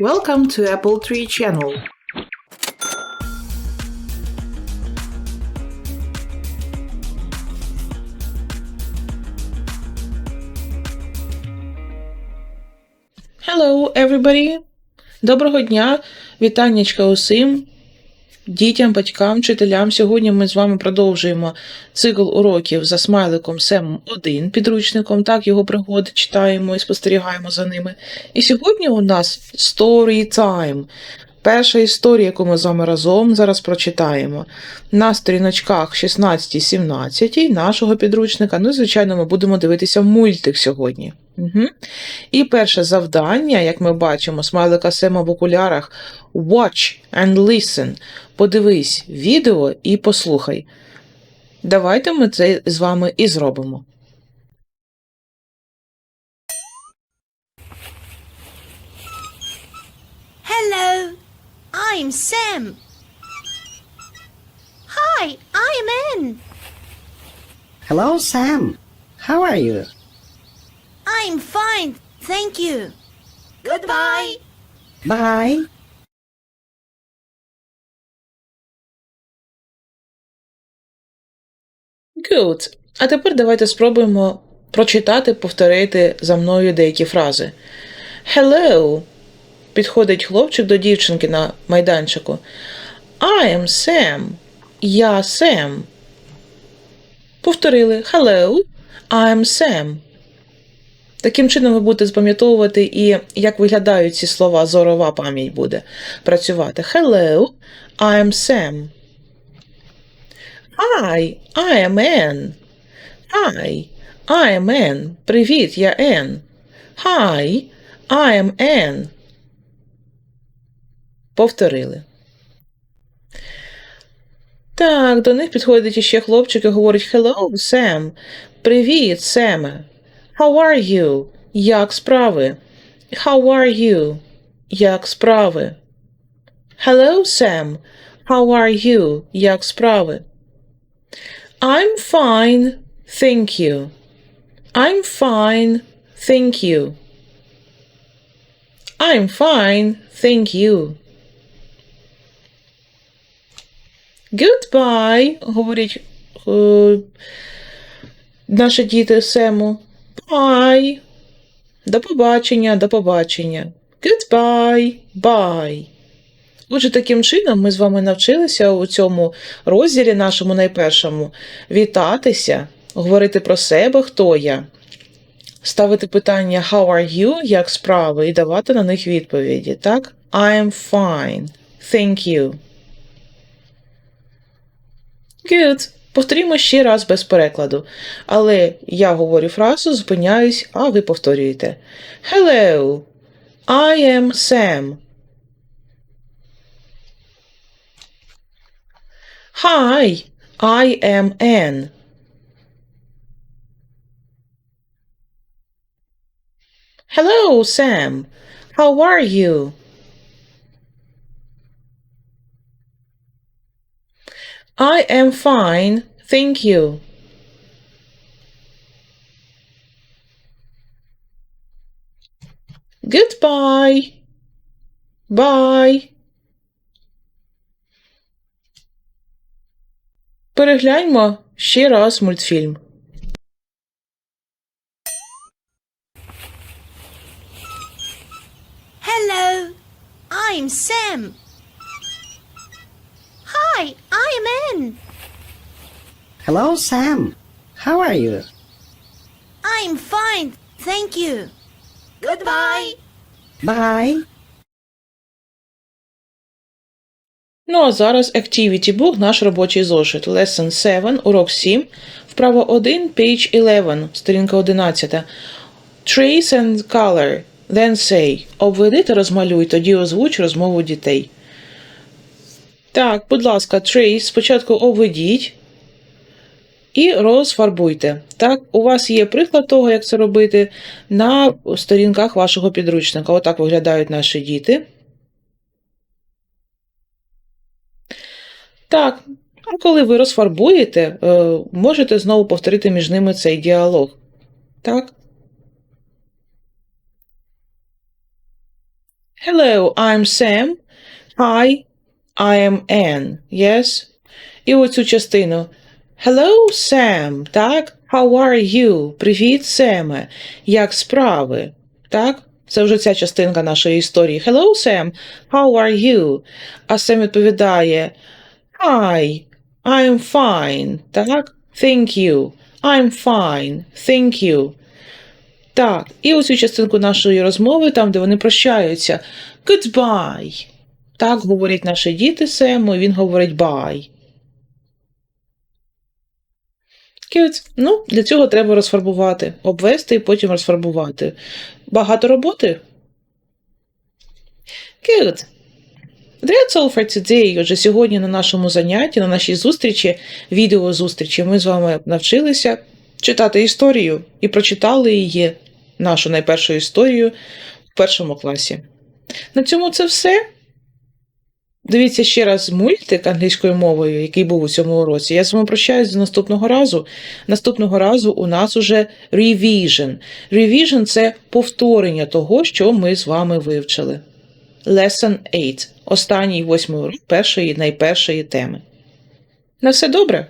Welcome to Apple Tree Channel. Hello, everybody! Доброго дня! Вітаннячка усім! Дітям, батькам, вчителям. Сьогодні ми з вами продовжуємо цикл уроків за смайликом Сем 1 підручником. Так, його пригоди читаємо і спостерігаємо за ними. І сьогодні у нас Story Time. Перша історія, яку ми з вами разом зараз прочитаємо. На сторіночках 16-17 нашого підручника. Ну, звичайно, ми будемо дивитися мультик сьогодні. Угу. І перше завдання, як ми бачимо, смайлика Сема в окулярах Watch and listen. Подивись відео і послухай. Давайте ми це з вами і зробимо. Hello, I'm Sam. Hi, I'm Anne. Hello, Sam. How are you? I'm fine, thank you. Goodbye. Bye. Good. А тепер давайте спробуємо прочитати, повторити за мною деякі фрази. Hello. Підходить хлопчик до дівчинки на майданчику. I am Sam. Я Сем. Повторили Hello, I am Sam. Таким чином ви будете запам'ятовувати і як виглядають ці слова, зорова пам'ять буде працювати. Hello, I am Sam. Hi, I am Ann. Hi, I am Ann. Привіт, я Ann. Hi, I am Ann. Повторили. Так, до них підходить іще хлопчик і говорить Hello, Sam. Привіт, Семе. How are you? Як справи? How are you? Як справи? Hello, Sam. How are you? Як справи? I'm fine, thank you. I'm fine, thank you. I'm fine, thank you. Goodbye, говорять е, наші діти Сему. Bye. До побачення, до побачення. Goodbye, bye. Отже, таким чином ми з вами навчилися у цьому розділі нашому найпершому вітатися, говорити про себе, хто я, ставити питання How are you? як справи, і давати на них відповіді. Так? I am fine. Thank you. Good. Повторімо ще раз без перекладу. Але я говорю фразу, зупиняюсь, а ви повторюєте. Hello. I am Sam. Hi, I am Anne. Hello, Sam. How are you? I am fine, thank you. Goodbye. Bye. Перегляньмо ще раз мультфільм. Hello, I'm Sam. Hi, I'm Anne. Hello, Sam. How are you? I'm fine, thank you. Goodbye. Bye. Ну а зараз Activity Book, наш робочий зошит. Lesson 7, урок 7, вправа 1, page 11, сторінка 11. Trace and color, then say. Обведи та розмалюй, тоді озвуч розмову дітей. Так, будь ласка, trace, спочатку обведіть і розфарбуйте. Так, у вас є приклад того, як це робити на сторінках вашого підручника. Отак виглядають наші діти. Так, а коли ви розфарбуєте, е, можете знову повторити між ними цей діалог. Так? Hello, I'm Sam. Hi, I am Anne. Yes? І оцю частину. Hello, Sam. Так? How are you? Привіт, Семе. Як справи? Так? Це вже ця частинка нашої історії. Hello, Sam. How are you? А Сем відповідає Hi, I'm fine. Так? Thank you. I'm fine. Thank you. Так, і ось цю частинку нашої розмови, там, де вони прощаються. Goodbye. Так говорять наші діти Сему, і він говорить bye. Good. Ну, для цього треба розфарбувати, обвести і потім розфарбувати. Багато роботи? Good. That's all for today. Отже, сьогодні на нашому занятті, на нашій зустрічі, відеозустрічі, ми з вами навчилися читати історію і прочитали її, нашу найпершу історію, в першому класі. На цьому це все. Дивіться ще раз мультик англійською мовою, який був у цьому уроці. Я з вами прощаюсь до наступного разу. Наступного разу у нас уже revision. Revision – це повторення того, що ми з вами вивчили. Lesson 8. Останній восьмий урок першої найпершої теми. На все добре!